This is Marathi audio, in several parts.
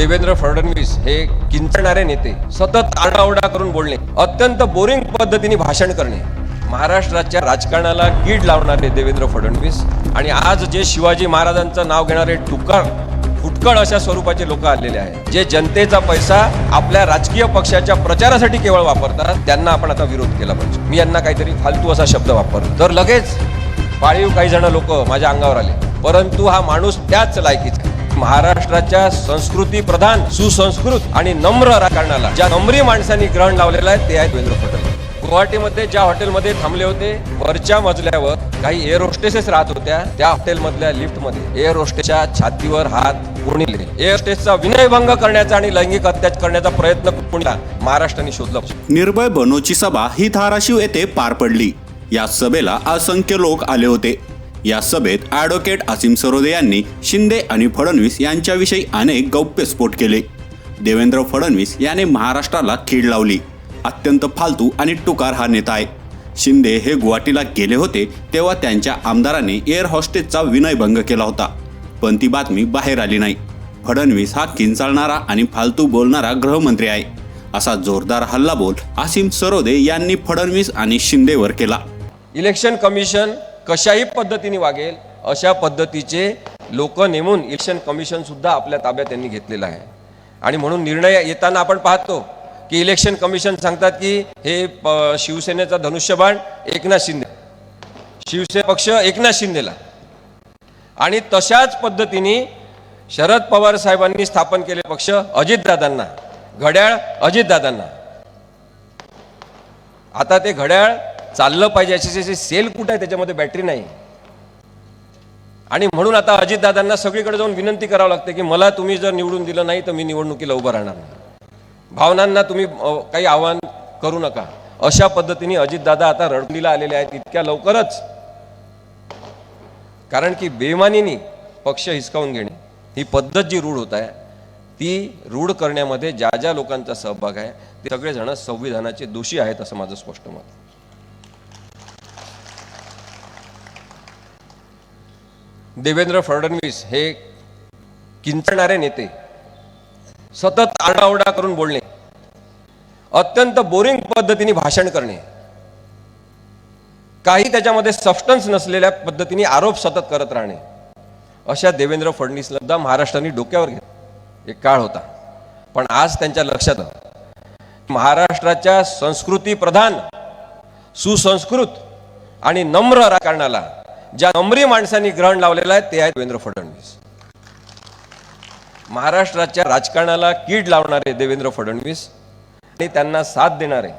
देवेंद्र फडणवीस हे किंचणारे नेते सतत आरडाओरडा करून बोलणे अत्यंत बोरिंग पद्धतीने भाषण करणे महाराष्ट्राच्या राजकारणाला कीड लावणारे देवेंद्र फडणवीस आणि आज जे शिवाजी महाराजांचं नाव घेणारे टुकार फुटकळ अशा स्वरूपाचे लोक आलेले आहेत. जे जनतेचा पैसा आपल्या राजकीय पक्षाच्या प्रचारासाठी केवळ वापरतात त्यांना आपण आता विरोध केला पाहिजे. मी यांना काहीतरी फालतू असा शब्द वापरला तर लगेच पाळीव काही जण लोक माझ्या अंगावर आले. परंतु हा माणूस त्याच लायकीचा आहे. महाराष्ट्राच्या संस्कृती प्रधान सुसंस्कृत आणि नम्र राजकारणाला. ज्या नम्री माणसांनी ग्रहण लावलेलं आहे ते आहे देवेंद्र फडणवीस. गुवाहाटीमध्ये ज्या हॉटेलमध्ये थांबले होते वरच्या मजल्यावर काही एअर होस्टेसेस राहत होत्या त्या हॉटेलमधल्या लिफ्टमध्ये. एअर होस्टेसच्या छातीवर हात कोणीले एअर होस्टेसचा विनयभंग करण्याचा आणि लैंगिक अत्याचार करण्याचा प्रयत्न कोणीला महाराष्ट्राने शोधला निर्भय बनोची सभा ही धाराशिव येथे पार पडली. या सभेला असंख्य लोक आले होते. या सभेत ॲडव्होकेट आसिम सरोदे यांनी शिंदे आणि फडणवीस यांच्याविषयी अनेक गौप्यस्फोट केले. देवेंद्र फडणवीस याने महाराष्ट्राला खीड लावली. अत्यंत फालतू आणि टुकार हा नेता आहे. शिंदे हे गुवाहाटीला गेले होते तेव्हा त्यांच्या आमदाराने एअर हॉस्टेसचा विनयभंग केला होता. पण ती बातमी बाहेर आली नाही. फडणवीस हा किंचाळणारा आणि फालतू बोलणारा गृहमंत्री आहे. असा जोरदार हल्लाबोल आसिम सरोदे यांनी फडणवीस आणि शिंदेवर केला. इलेक्शन कमिशन कशाही पद्धतीने वागेल अशा पद्धतीचे लोक नेमून इलेक्शन कमिशन सुद्धा आपल्या ताब्यात त्यांनी घेतलेलं आहे. आणि म्हणून निर्णय येताना आपण पाहतो की इलेक्शन कमिशन सांगतात की हे शिवसेनेचा धनुष्यबाण एकनाथ शिंदे. शिवसेना पक्ष एकनाथ शिंदेला. आणि तशाच पद्धतीने शरद पवार साहेबांनी स्थापन केले पक्ष अजितदादांना. घड्याळ अजितदादांना. आता ते घड्याळ चाललं पाहिजे याची सेल कुठं आहे त्याच्यामध्ये बॅटरी नाही. आणि म्हणून आता अजितदादांना सगळीकडे जाऊन विनंती करावं लागते की मला तुम्ही जर निवडून दिलं नाही तर मी निवडणुकीला उभं राहणार नाही. भावनांना तुम्ही काही आव्हान करू नका. अशा पद्धतीने अजितदादा आता रडलीला आलेले आहेत इतक्या लवकरच. कारण की बेमानीनी पक्ष हिसकावून घेणे ही पद्धत जी रूढ होत आहे ती रूढ करण्यामध्ये ज्या ज्या लोकांचा सहभाग आहे ते सगळेजण संविधानाचे दोषी आहेत असं माझं स्पष्ट मत देवेंद्र फडणवीस हे किंचणारे नेते. सतत आरडाओरडा करून बोलणे. अत्यंत बोरिंग पद्धतीने भाषण करणे. काही त्याच्यामध्ये सबस्टन्स नसलेल्या पद्धतीने आरोप सतत करत राहणे. अशा देवेंद्र फडणवीसला महाराष्ट्राने डोक्यावर घेत एक काळ होता. पण आज त्यांच्या लक्षात महाराष्ट्राच्या संस्कृती प्रधान सुसंस्कृत आणि नम्र राजकारणाला ज्या नम्री माणसांनी ग्रहण लावलेलं आहे ते आहे देवेंद्र फडणवीस. महाराष्ट्राच्या राजकारणाला कीड लावणारे देवेंद्र फडणवीस आणि त्यांना साथ देणारे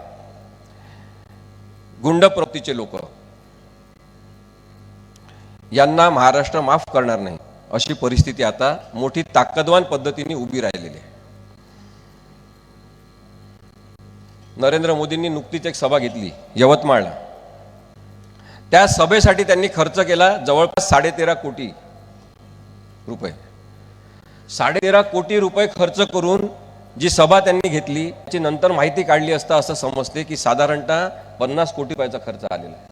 गुंड प्रवृत्तीचे लोक. यांना महाराष्ट्र माफ करणार नाही अशी परिस्थिती आता मोठी ताकदवान पद्धतीने उभी राहिलेली आहे. नरेंद्र मोदींनी नुकतीच एक सभा घेतली यवतमाळला. त्या सभेसाठी त्यांनी खर्च केला जवळपास साडेतेरा कोटी रुपये. साडेतेरा कोटी रुपये खर्च करून जी सभा त्यांनी घेतली त्याची नंतर माहिती काढली असता असं समजते की साधारणतः पन्नास कोटी रुपयाचा खर्च आलेला आहे.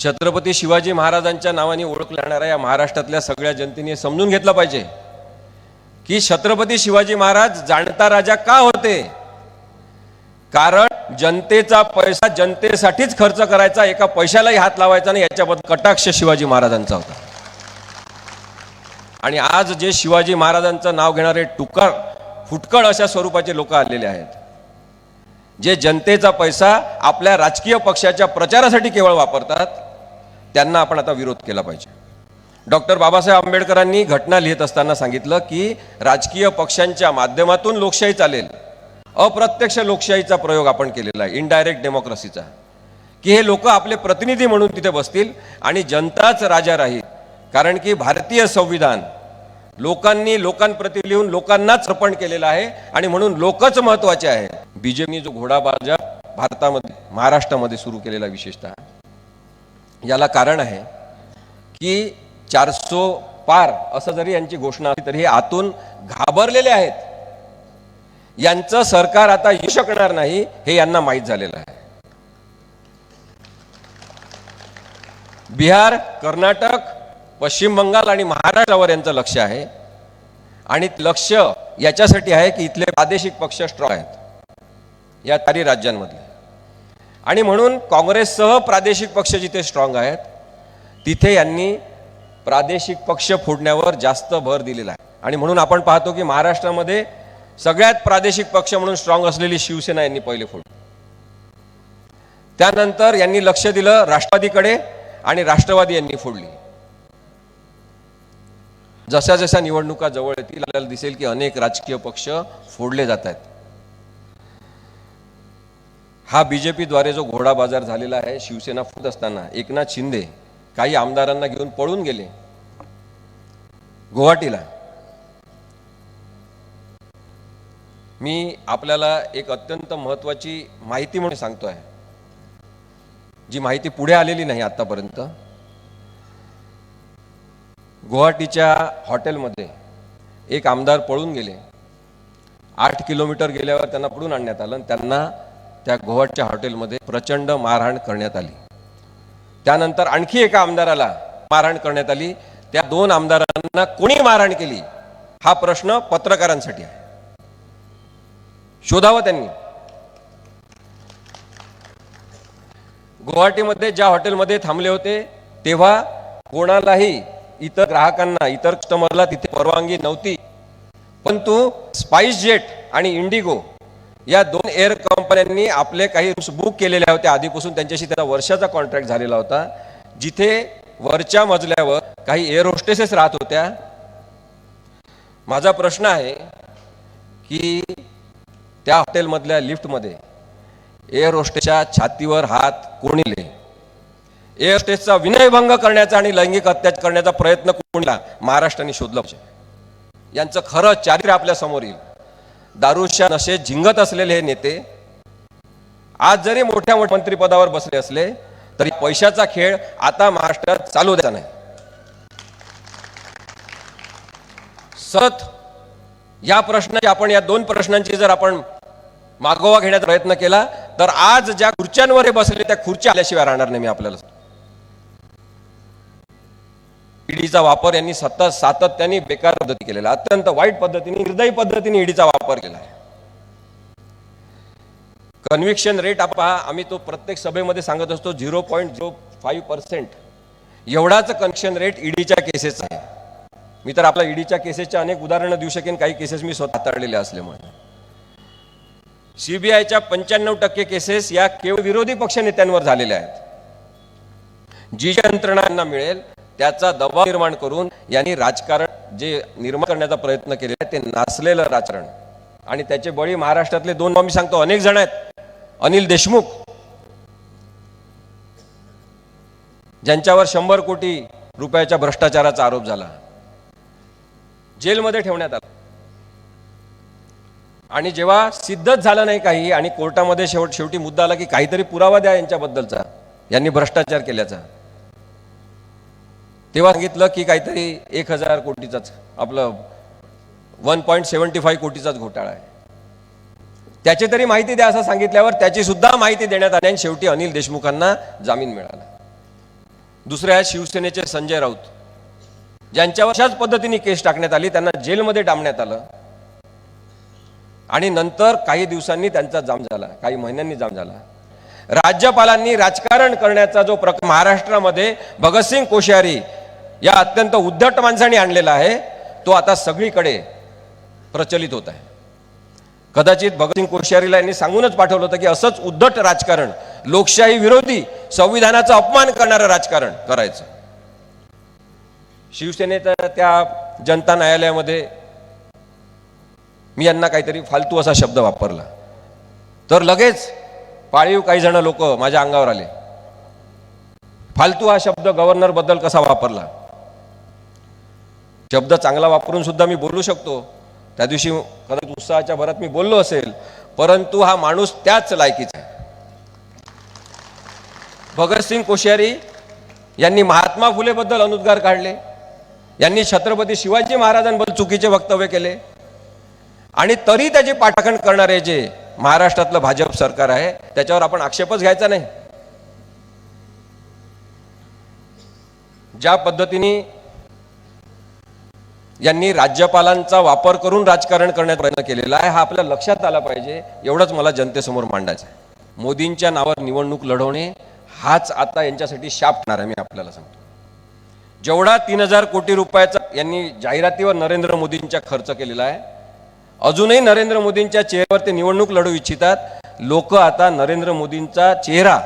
छत्रपती शिवाजी महाराजांच्या नावाने ओळखल्या जाणाऱ्या या महाराष्ट्रातल्या सगळ्या जनतेने समजून घेतलं पाहिजे की छत्रपती शिवाजी महाराज जाणता राजा का होते? कारण जनतेचा पैसा जनतेसाठीच खर्च करायचा एका पैशालाही हात लावायचा नाही याच्याबद्दल कटाक्ष शिवाजी महाराजांचा होता. आणि आज जे शिवाजी महाराजांचं नाव घेणारे टुकार फुटकळ अशा स्वरूपाचे लोक आलेले आहेत. जे जनतेचा पैसा आपल्या राजकीय पक्षाच्या प्रचारासाठी केवळ वापरतात त्यांना आपण आता विरोध केला पाहिजे. डॉक्टर बाबासाहेब आंबेडकरांनी घटना लिहित असताना सांगितलं की राजकीय पक्षांच्या माध्यमातून लोकशाही चालेल. अप्रत्यक्ष लोकशाहीचा प्रयोग आपण केलेला आहे. इनडायरेक्ट डेमोक्रेसीचा की हे लोक आपले प्रतिनिधी म्हणून तिथे बसतील आणि जनताच राजा राहील. कारण की भारतीय संविधान लोकांनी लोकांप्रती लिहून लोकांनाच अर्पण केलेलं आहे आणि म्हणून लोकच महत्त्वाचे आहे. बीजेपी जो घोडाबाजा भारतामध्ये महाराष्ट्रामध्ये सुरू केलेला विशेषतः. याला कारण आहे की चारसो पार असं जरी यांची घोषणा असली तरी हे आतून घाबरलेले आहेत. यांचं सरकार आता येऊ शकणार नाही हे यांना माहीत झालेलं आहे. बिहार कर्नाटक पश्चिम बंगाल आणि महाराष्ट्रावर यांचं लक्ष आहे. आणि लक्ष याच्यासाठी आहे की इथले प्रादेशिक पक्ष स्ट्रॉंग आहेत. या चारी राज्यांमधले. आणि म्हणून काँग्रेससह प्रादेशिक पक्ष जिथे स्ट्रॉंग आहेत तिथे यांनी प्रादेशिक पक्ष फोडण्यावर जास्त भर दिलेला आहे. आणि म्हणून आपण पाहतो की महाराष्ट्रामध्ये सगळ्यात प्रादेशिक पक्ष म्हणून स्ट्रॉंग असलेली शिवसेना यांनी पहिले फोडले त्यानंतर यांनी लक्ष दिलं राष्ट्रवादीकडे आणि राष्ट्रवादी यांनी फोडली. जशा जशा निवडणुका जवळ येतील आपल्याला दिसेल की अनेक राजकीय पक्ष फोडले जात आहेत. हा बीजेपीद्वारे जो घोडा बाजार झालेला आहे शिवसेना फुट असताना एकनाथ शिंदे काही आमदारांना घेऊन पळून गेले. गुवाहाटीला. मी आपल्याला एक अत्यंत महत्वाची माहिती म्हणून सांगतो आहे जी माहिती पुढे आलेली नाही आतापर्यंत. गुवाहाटीच्या हॉटेलमध्ये एक आमदार पळून गेले. आठ किलोमीटर गेल्यावर त्यांना पळून आणण्यात आलं त्यांना त्या गुवाहाटच्या हॉटेलमध्ये प्रचंड मारहाण करण्यात आली. त्यानंतर आणखी एका आमदाराला मारहाण करण्यात आली. त्या दोन आमदारांना कोणी मारहाण केली? हा प्रश्न पत्रकारांसाठी आहे. शोधावं त्यांनी. गुवाहाटीमध्ये ज्या हॉटेलमध्ये थांबले होते तेव्हा कोणालाही इतर ग्राहकांना इतर कस्टमरला तिथे परवानगी नव्हती. परंतु स्पाइस जेट आणि इंडिगो या दोन एअर कंपन्यांनी आपले काही रूम्स बुक केलेल्या होत्या. आधीपासून त्यांच्याशी त्याचा वर्षाचा कॉन्ट्रॅक्ट झालेला होता. जिथे वरच्या मजल्यावर काही एअर होस्टेसेस राहत होत्या. माझा प्रश्न आहे की त्या हॉटेलमधल्या लिफ्टमध्ये एअर होस्टेसच्या छातीवर हात कोणीले? एअर होस्टेसचा विनयभंग करण्याचा आणि लैंगिक अत्याचार करण्याचा प्रयत्न कोणीला? महाराष्ट्राने शोधला पाहिजे. यांचं खरं चारित्र्य आपल्यासमोर येईल. दारूच्या नशेत झिंगत असलेले हे नेते आज जरी मोठ्या मोठ्या मंत्रिपदावर बसले असले तरी पैशाचा खेळ आता महाराष्ट्रात चालू द्यायचा नाही. सत या प्रश्नाची आपण या दोन प्रश्नांची जर आपण मागोवा घेण्याचा प्रयत्न केला तर आज ज्या खुर्च्यांवर हे बसले त्या खुर्च्या आल्याशिवाय राहणार नाही मी आपल्याला. ईडीचा वापर यांनी सतत सातत्याने बेकार पद्धती केलेला अत्यंत वाईट पद्धतीने निर्दयी पद्धतीने ईडीचा वापर केला आहे. कन्व्हिक्शन रेट आपा पहा आम्ही तो प्रत्येक सभेमध्ये सांगत असतो zero point zero five percent. एवढाच कन्व्हिक्शन रेट ईडीच्या केसेस आहे. मी तर आपल्या ईडीच्या केसेसच्या अनेक उदाहरणं देऊ शकेन. काही केसेस मी स्वतः हाताळलेल्या असल्यामुळे. सीबीआयच्या पंच्याण्णव टक्के केसेस या केवळ विरोधी पक्ष नेत्यांवर झालेल्या आहेत. जी जी यंत्रणांना मिळेल त्याचा दबाव निर्माण करून यांनी राजकारण जे निर्माण करण्याचा प्रयत्न केलेला आहे ते नासलेलं राजकारण. आणि त्याचे बळी महाराष्ट्रातले दोन मी सांगतो. अनेक जण आहेत. अनिल देशमुख ज्यांच्यावर शंभर कोटी रुपयाच्या भ्रष्टाचाराचा आरोप झाला. जेलमध्ये ठेवण्यात आलं. आणि जेव्हा सिद्धच झालं नाही काही आणि कोर्टामध्ये शेवट शेवटी मुद्दा आला की काहीतरी पुरावा द्या यांच्याबद्दलचा यांनी भ्रष्टाचार केल्याचा. तेव्हा सांगितलं की काहीतरी एक हजार कोटीचाच आपलं वन पॉईंट सेवन्टी फाईव्ह कोटीचाच घोटाळा आहे. त्याची तरी माहिती द्या असं सांगितल्यावर त्याची सुद्धा माहिती देण्यात आली आणि शेवटी अनिल देशमुखांना जामीन मिळाला. दुसरे शिवसेनेचे संजय राऊत ज्यांच्यावर अशाच पद्धतीने केस टाकण्यात आली त्यांना जेलमध्ये डांबण्यात आलं. आणि नंतर काही दिवसांनी त्यांचा जाम झाला काही महिन्यांनी जाम झाला. राज्यपालांनी राजकारण करण्याचा जो प्रकार महाराष्ट्रामध्ये भगतसिंग कोश्यारी या अत्यंत उद्धट माणसाने आणलेला आहे तो आता सगळीकडे प्रचलित होत आहे. कदाचित भगतसिंग कोश्यारीला यांनी सांगूनच पाठवलं होतं की असंच उद्धट राजकारण लोकशाही विरोधी संविधानाचा अपमान करणारं राजकारण करायचं. शिवसेनेच्या त्या जनता न्यायालयामध्ये मी यांना काहीतरी फालतू असा शब्द वापरला. तर लगेच पाळीव काही जण लोक माझ्या अंगावर आले. फालतू हा शब्द गव्हर्नरबद्दल कसा वापरला? शब्द चांगला वापरून सुद्धा मी बोलू शकतो. त्या दिवशी कदाचित उत्साहाच्या भरात मी बोललो असेल परंतु हा माणूस त्याच लायकीचा आहे. भगतसिंग कोश्यारी यांनी महात्मा फुलेबद्दल अनुद्गार काढले. यांनी छत्रपती शिवाजी महाराजांबद्दल चुकीचे वक्तव्य केले. आणि तरी त्याची पाठखण करणारे जे महाराष्ट्रातलं भाजप सरकार आहे त्याच्यावर आपण आक्षेपच घ्यायचा नाही. ज्या पद्धतीने यांनी राज्यपालांचा वापर करून राजकारण करण्याचा प्रयत्न केलेला आहे हा आपल्या लक्षात आला पाहिजे एवढंच मला जनतेसमोर मांडायचं आहे. मोदींच्या नावावर निवडणूक लढवणे हाच आता यांच्यासाठी शाप ठरणार आहे मी आपल्याला सांगतो. जेवढा तीन हजार कोटी रुपयाचा यांनी जाहिरातीवर नरेंद्र मोदींच्या खर्च केलेला आहे अजूनही नरेंद्र मोदींच्या चेहऱ्यावर ते निवडणूक लढू इच्छितात. लोक आता नरेंद्र मोदींचा चेहरा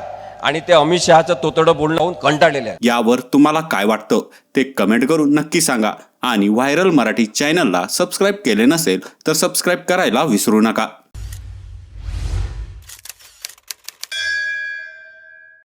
आणि ते अमित शहाचं तोतडं बोलणं होऊन कंटाळलेले आहे यावर तुम्हाला काय वाटतं ते कमेंट करून नक्की सांगा आणि व्हायरल मराठी चॅनलला सबस्क्राईब केले नसेल तर सबस्क्राईब करायला विसरू नका.